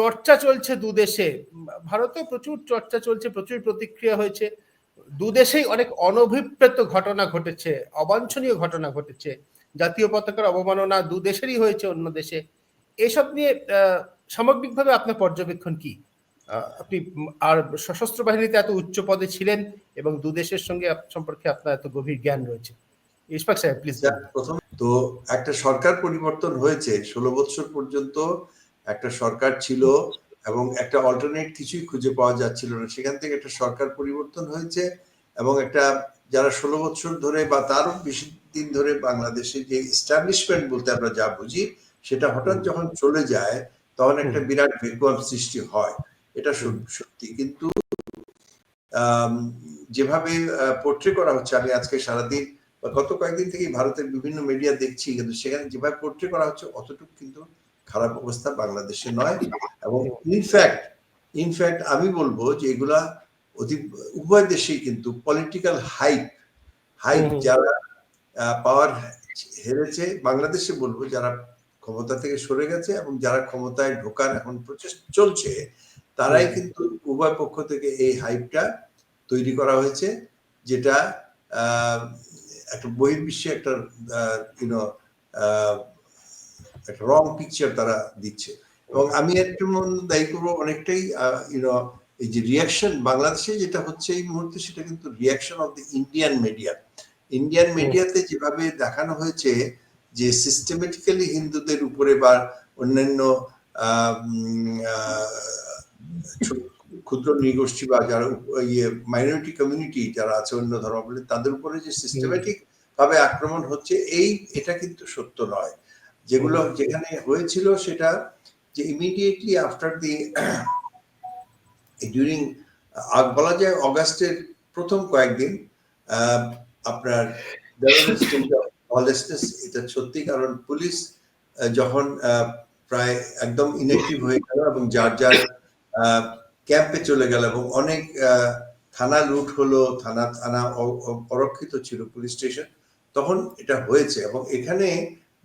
চর্চা চলছে দুদেশে ভারতে প্রচুর চর্চা চলছে, প্রচুর প্রতিক্রিয়া হয়েছে। দুদেশেই অনেক অনভিপ্রেত ঘটনা ঘটেছে, অবাঞ্ছনীয় ঘটনা ঘটেছে। জাতীয় পতাকার অবমাননা দু দেশেরই হয়েছে অন্য দেশে। এসব নিয়ে সামগ্রিকভাবে আপনার পর্যবেক্ষণ কি? আপনি আর সশস্ত্র বাহিনীতে এত উচ্চ পদে ছিলেন এবং দু দেশের সঙ্গে সম্পর্কে আপনার এত গভীর জ্ঞান রয়েছে। ইশফাক সাহেব প্লিজ প্রথম তো একটা সরকার পরিবর্তন হয়েছে, ষোলো বছর পর্যন্ত একটা সরকার ছিল এবং একটা অল্টারনেট কিছুই খুঁজে পাওয়া যাচ্ছিল না। সেখান থেকে একটা সরকার পরিবর্তন হয়েছে এবং একটা যারা ষোলো বছর ধরে বা তারও বেশি দিন ধরে বাংলাদেশে যে এস্টাবলিশমেন্ট বলতে আমরা যা বুঝি সেটা হঠাৎ যখন চলে যায় তখন একটা বিরাট ভেকুয়াম সৃষ্টি হয়। এটা সত- সত্যি। কিন্তু যেভাবে পোর্ট্রে করা হচ্ছে আমি আজকে সারাদিন বা গত কয়েকদিন থেকেই ভারতের বিভিন্ন মিডিয়া দেখছি কিন্তু সেখানে যেভাবে পোর্ট্রে করা হচ্ছে অতটুকু কিন্তু খারাপ অবস্থা বাংলাদেশে নয়। এবং ইনফ্যাক্ট ইনফ্যাক্ট আমি বলব যে এগুলা অতি উভয় দেশেই কিন্তু পলিটিক্যাল হাইপ হাইপ যারা পাওয়ার হেরেছে বাংলাদেশে বলব যারা ক্ষমতা থেকে সরে গেছে এবং যারা ক্ষমতায় ঢোকার এখন প্রচেষ্টা চলছে তারাই কিন্তু উভয় পক্ষ থেকে এই হাইপটা তৈরি করা হয়েছে যেটা আহ, একটা বহির্বিশ্বে একটা ইউনো একটা রং পিকচার তারা দিচ্ছে। এবং আমি একটু দায়ী করব অনেকটাই ইউনো এই যে রিয়াকশন বাংলাদেশে যেটা হচ্ছে এই মুহূর্তে সেটা কিন্তু reaction of the Indian media Indian মিডিয়াতে যেভাবে দেখানো হয়েছে যে সিস্টেমেটিক্যালি হিন্দুদের উপরে বা অন্যান্য ক্ষুদ্র নৃগোষ্ঠী বা যারা ইয়ে মাইনরিটি কমিউনিটি যারা আছে অন্য ধর্মাবলী তাদের উপরে যে সিস্টেমেটিক ভাবে আক্রমণ হচ্ছে এই এটা কিন্তু সত্য নয়। যেগুলো যেখানে হয়েছিল সেটা যে ইমিডিয়েটলি আফটার দি ডিউরিং বলা যায় অগাস্টের প্রথম কয়েকদিন আপনার এটা সত্যি কারণ পুলিশ যখন প্রায় একদম ইনঅ্যাক্টিভ হয়ে গেল এবং যার যার ক্যাম্পে চলে গেল এবং অনেক থানা লুট হলো, থানা থানা অরক্ষিত ছিল, পুলিশ স্টেশন, তখন এটা হয়েছে এবং এখানে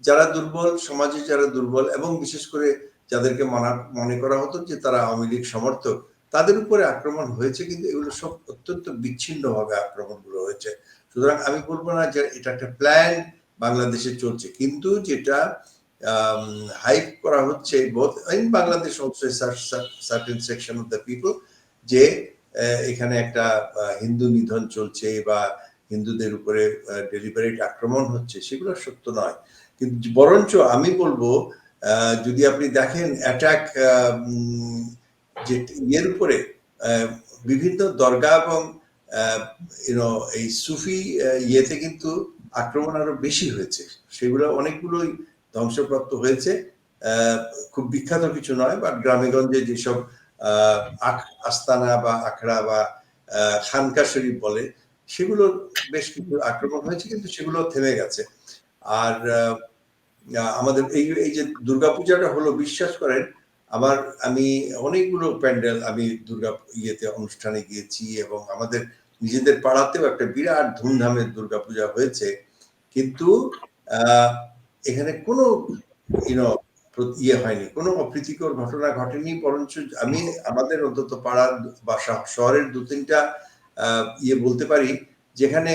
যারা দুর্বল, সমাজে যারা দুর্বল এবং বিশেষ করে যাদেরকে মানা, মনে করা হতো যে তারা আওয়ামী লীগ সমর্থক, তাদের উপরে আক্রমণ হয়েছে কিন্তু এগুলো সব অত্যন্ত বিচ্ছিন্ন বিচ্ছিন্নভাবে আক্রমণগুলো হয়েছে। সুতরাং আমি বলব না যে এটা একটা প্ল্যান বাংলাদেশে চলছে, কিন্তু যেটা হাইপ করা হচ্ছে Bangladesh certain section of the people যে এখানে একটা হিন্দু নিধন চলছে বা হিন্দুদের উপরে ডেলিভারিট আক্রমণ হচ্ছে, সেগুলো সত্য নয়। কিন্তু বরঞ্চ আমি বলব যদি আপনি দেখেন অ্যাটাক যে ইয়ের উপরে বিভিন্ন দরগা এবং ইউনো এই সুফি ইয়েতে কিন্তু আক্রমণ আরও বেশি হয়েছে। সেগুলো অনেকগুলোই ধ্বংসপ্রাপ্ত হয়েছে। খুব বিখ্যাত কিছু নয় বাট গ্রামেগঞ্জে যেসব আস্তানা বা আখড়া বা খানকা শরীফ বলে সেগুলোর বেশ কিছু আক্রমণ হয়েছে, কিন্তু সেগুলো থেমে গেছে। আর আমাদের এই এই যে দুর্গাপূজাটা হলো, বিশ্বাস করেন, আমার, আমি অনেকগুলো প্যান্ডেল আমি দুর্গা ইয়েতে অনুষ্ঠানে গিয়েছি এবং আমাদের নিজেদের পাড়াতেও একটা বিরাট ধুমধামের দুর্গাপূজা হয়েছে। কিন্তু এখানে কোনো ইউনো ইয়ে হয়নি, কোনো অপ্রীতিকর ঘটনা ঘটেনি, বরঞ্চ আমি আমাদের অন্তত পাড়ার বা শহরের দু তিনটা ইয়ে বলতে পারি, যেখানে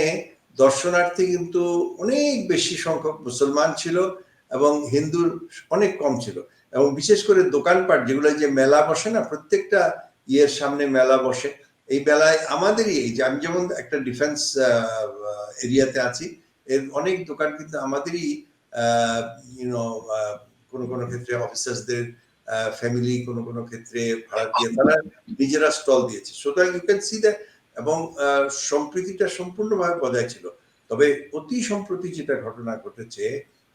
দর্শনার্থী কিন্তু অনেক বেশি সংখ্যক মুসলমান ছিল এবং হিন্দুর অনেক কম ছিল। এবং বিশেষ করে দোকানপাট যেগুলো যে মেলা বসে না, প্রত্যেকটা ইয়ের সামনে মেলা বসে। এই মেলায় আমাদেরই এই যে আমি যেমন একটা ডিফেন্স এরিয়াতে আছি, এর অনেক দোকান কিন্তু আমাদেরই ইউনো কোনো কোনো ক্ষেত্রে অফিসার্সদের ফ্যামিলি কোনো কোনো ক্ষেত্রে ভাড়া দিয়ে তারা নিজেরা স্টল দিয়েছে। সুতরাং ইউ ক্যান সি দ্যাট এবং সম্প্রীতিটা সম্পূর্ণভাবে বজায় ছিল। তবে অতি সম্প্রতি যেটা ঘটনা ঘটেছে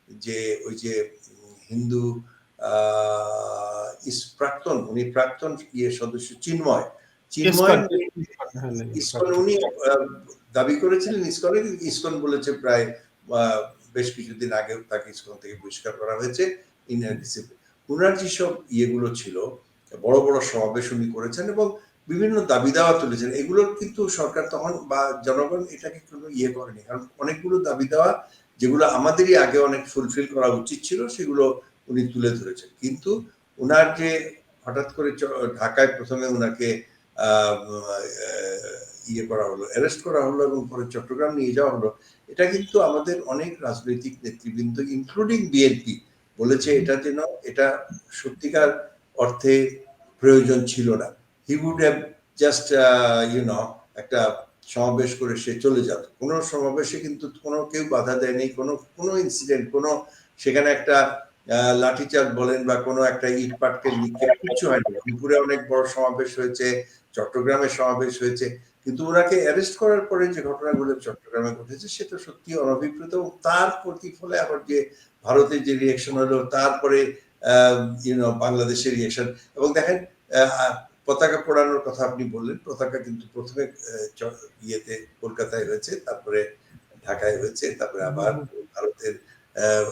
যে ওই যে হিন্দু প্রাক্তন উনি প্রাক্তন ইয়ে সদস্য চিন্ময়। চিন্ময় ইসকন উনি দাবি করেছিলেন ইসকনে বলেছে প্রায় আহ, বেশ কিছুদিন আগে তাকে ইসকন থেকে বহিষ্কার করা হয়েছে ডিসিপ্লিন উনার যেসব ইয়েগুলো ছিল বড় বড় সমাবেশ উনি করেছেন এবং বিভিন্ন দাবি দাওয়া তুলেছেন, এগুলোর কিন্তু সরকার তখন বা জনগণ এটাকে কোনো ইয়ে করেনি। কারণ অনেকগুলো দাবি দেওয়া যেগুলো আমাদেরই আগে অনেক ফুলফিল করা উচিত ছিল, সেগুলো উনি তুলে ধরেছেন। কিন্তু ওনার যে হঠাৎ করে ঢাকায় প্রথমে ওনাকে ইয়ে করা হলো অ্যারেস্ট করা হলো এবং পরে চট্টগ্রাম নিয়ে যাওয়া হলো, এটা কিন্তু আমাদের অনেক রাজনৈতিক নেতৃবৃন্দ ইনক্লুডিং বিএনপি বলেছে এটা যেন এটা সত্যিকার অর্থে প্রয়োজন ছিল না। He would have just you know একটা সমাবেশ করে সে চলে যেত। কোনো সমাবেশে কিন্তু কোনো কেউ বাধা দেয়নি, কোনো কোনো ইনসিডেন্ট কোনো সেখানে একটা লাঠিচার্জ বলেন বা কোনো একটা ইট পাটকে নিক্ষেপ কিছু হয়নি। রংপুরে অনেক বড় সমাবেশ হয়েছে, চট্টগ্রামে সমাবেশ হয়েছে। কিন্তু ওনাকে অ্যারেস্ট করার পরে যে ঘটনাগুলো চট্টগ্রামে ঘটেছে, সেটা সত্যি অনভিপ্রেত এবং তার প্রতিফলে আবার যে ভারতের যে রিয়েকশন হলো, তারপরে ইউনো বাংলাদেশের রিয়েকশন এবং দেখেন পতাকা পোড়ানোর কথা আপনি বললেন। পতাকা কিন্তু প্রথমে ইয়েতে কলকাতায় হয়েছে তারপরে ঢাকায় হয়েছে তারপরে আবার ভারতের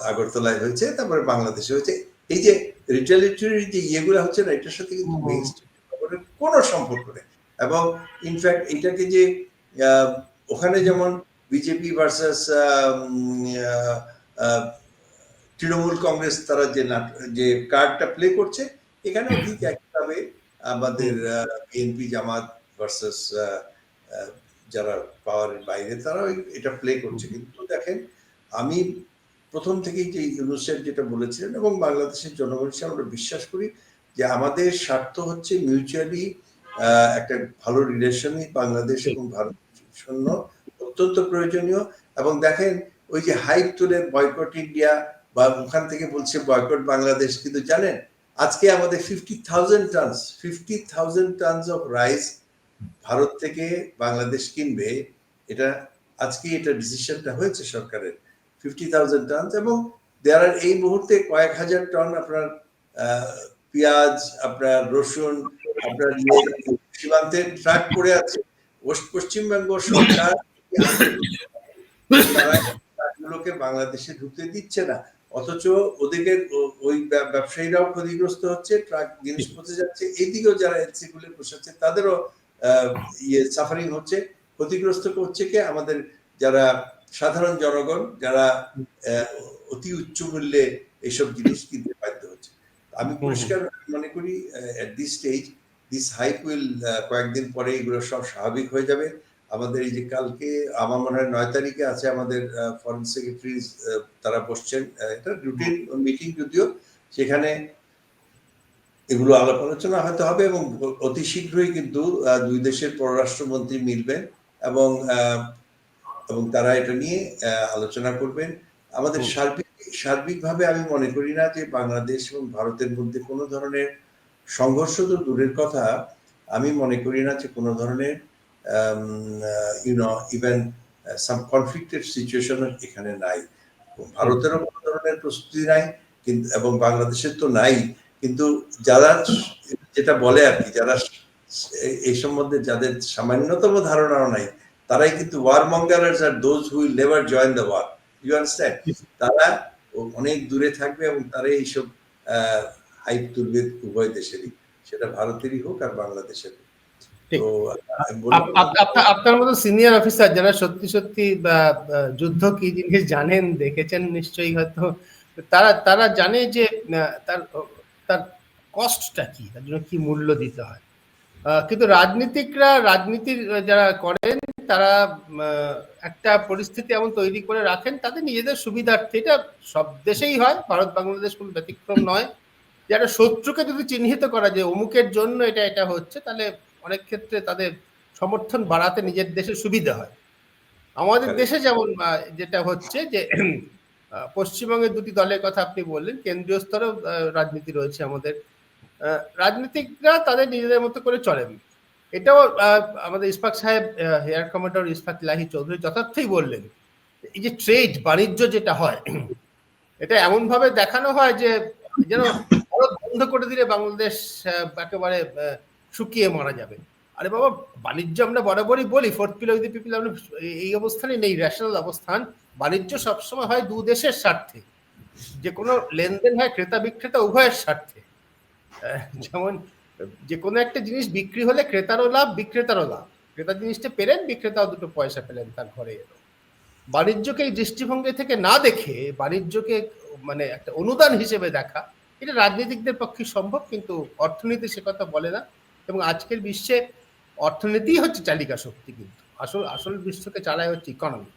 আগরতলায় হয়েছে তারপরে বাংলাদেশে হয়েছে। এই যে রিটালিটরি যে ইয়েগুলো হচ্ছে না এটার সাথে কিন্তু খবরের কোনো সম্পর্ক নেই। এবং ইনফ্যাক্ট এটাকে যে ওখানে যেমন বিজেপি ভার্সাস তৃণমূল কংগ্রেস তারা যে যে কার্ডটা প্লে করছে এখানেও ঠিক একইভাবে আমাদের বিএনপি জামাত ভার্সাস যারা পাওয়ারের বাইরে তারাও এটা প্লে করছে। কিন্তু দেখেন আমি প্রথম থেকেই যে ইউনুসেফ যেটা বলেছিলেন এবং বাংলাদেশের জনগণ আমরা বিশ্বাস করি যে আমাদের স্বার্থ হচ্ছে মিউচুয়ালি একটা ভালো রিলেশনই বাংলাদেশ এবং ভারত জন্য অত্যন্ত প্রয়োজনীয়। এবং দেখেন ওই যে হাইপ তুলে বয়কট ইন্ডিয়া বা ওখান থেকে বলছে বয়কট বাংলাদেশ কিন্তু জানেন আজকে আমাদের fifty thousand tons fifty thousand tons of rice Bharat থেকে বাংলাদেশ কিনবে। এটা আজকে এটা ডিসিশনটা হয়েছে সরকারের। ফিফটি থাউজেন্ড টন এবং দেয়ার আর এই মুহূর্তে কয়েক হাজার টন আপনার পেঁয়াজ আপনার রসুন আপনার সীমান্তে ট্রাক পড়ে আছে। পশ্চিমবঙ্গ সরকার তারা বাংলাদেশে ঢুকতে দিচ্ছে না। অথচ ওদিকে ওই ব্যবসায়ীরাও ক্ষতিগ্রস্ত হচ্ছে ট্রাক জিনিস পচে যাচ্ছে এইদিকেও যারা এলসি গুলো বসাচ্ছে তাদেরও ইয়ে সাফারিং হচ্ছে ক্ষতিগ্রস্ত করছে কে? আমাদের যারা সাধারণ জনগণ যারা অতি উচ্চ মূল্যে এইসব জিনিস কিনতে বাধ্য হচ্ছে। আমি পরিষ্কার মনে করি at this stage this hype will কয়েকদিন পরে এগুলো সব স্বাভাবিক হয়ে যাবে। আমাদের এই যে কালকে আমার মনে হয় নয় তারিখে আছে আমাদের ফরেন সেক্রেটারি তারা বসছেন। এটা রুটিন মিটিং যদিও সেখানে এগুলো আলাপ আলোচনা হয়তো হবে এবং অতি শীঘ্রই কিন্তু দুই দেশের পররাষ্ট্রমন্ত্রী মিলবেন এবং এবং তারা এটা নিয়ে আলোচনা করবেন। আমাদের। সার্বিক সার্বিকভাবে আমি মনে করি না যে বাংলাদেশ এবং ভারতের মধ্যে কোনো ধরনের সংঘর্ষ তো দূরের কথা। আমি মনে করি না যে কোনো ধরনের you know even some conflicted situation এখানে নাই। ভারতেরও কোনো ধরনের প্রস্তুতি নাই কিন্তু এবং বাংলাদেশের তো নাই। কিন্তু যারা যেটা বলে আর কি যারা এই- সম্বন্ধে যাদের সামান্যতম ধারণাও নাই তারাই কিন্তু war mongerers R those who'll never join the war you understand তারা অনেক দূরে থাকবে এবং তারাই এইসব হাইপ তুলবে উভয় দেশেরই। সেটা ভারতেরই হোক আর বাংলাদেশের হোক। আপনার- মতো সিনিয়র অফিসার যারা সত্যি সত্যি যুদ্ধ কি জিনিস জানেন দেখেছেন নিশ্চয়ই হয়তো তারা তারা জানে যে তার তার কস্টটা কি তার জন্য কি মূল্য দিতে হয়। কিন্তু রাজনীতিকরা রাজনীতির যারা করেন তারা একটা পরিস্থিতি এমন তৈরি করে রাখেন তাদের নিজেদের সুবিধার্থে এটা সব দেশেই হয় ভারত বাংলাদেশ কোনো ব্যতিক্রম নয়। যারা শত্রুকে যদি চিহ্নিত করা যে অমুকের জন্য এটা এটা হচ্ছে তাহলে অনেক ক্ষেত্রে তাদের সমর্থন বাড়াতে নিজের দেশে সুবিধা হয়। আমাদের দেশে যেমন যেটা হচ্ছে যে পশ্চিমবঙ্গের দুটি দলের কথা আপনি বললেন কেন্দ্রীয় স্তরেও রাজনীতি রয়েছে আমাদের। রাজনীতিকরা তাদের নিজেদের মতো করে চলেন। এটাও আমাদের ইসফাক সাহেব হেয়ার কমান্ডার ইসফাক লাহি চৌধুরী যথার্থই বললেন এই যে ট্রেড বাণিজ্য যেটা হয় এটা এমন ভাবে দেখানো হয় যে যেন ভারত বন্ধ করে দিলে বাংলাদেশ একেবারে আহ, শুকিয়ে মারা যাবে। আরে বাবা, বাণিজ্য আমরা বরাবরই বলি ফোর্থ পিলার উইথ পিপল আমরা এই অবস্থানে নেই। ন্যাশনাল অবস্থান, বাণিজ্য সবসময় হয় দু দেশের স্বার্থে। যে কোনো লেনদেন হয় ক্রেতা বিক্রেতা উভয়ের স্বার্থে। যেমন যে কোনো একটা জিনিস বিক্রি হলে ক্রেতারও লাভ, বিক্রেতারও লাভ। ক্রেতা জিনিসটা পেলেন, বিক্রেতাও দুটো পয়সা পেলেন তার ঘরে এলো। বাণিজ্যকে এই দৃষ্টিভঙ্গি থেকে না দেখে বাণিজ্যকে মানে একটা অনুদান হিসেবে দেখা, এটা রাজনীতিকদের পক্ষে সম্ভব, কিন্তু অর্থনীতি সে কথা বলে না। এবং আজকের বিশ্বে অর্থনীতিই হচ্ছে চালিকা শক্তি কিন্তু। আসল আসল বিশ্বকে চালায় হচ্ছে ইকোনমি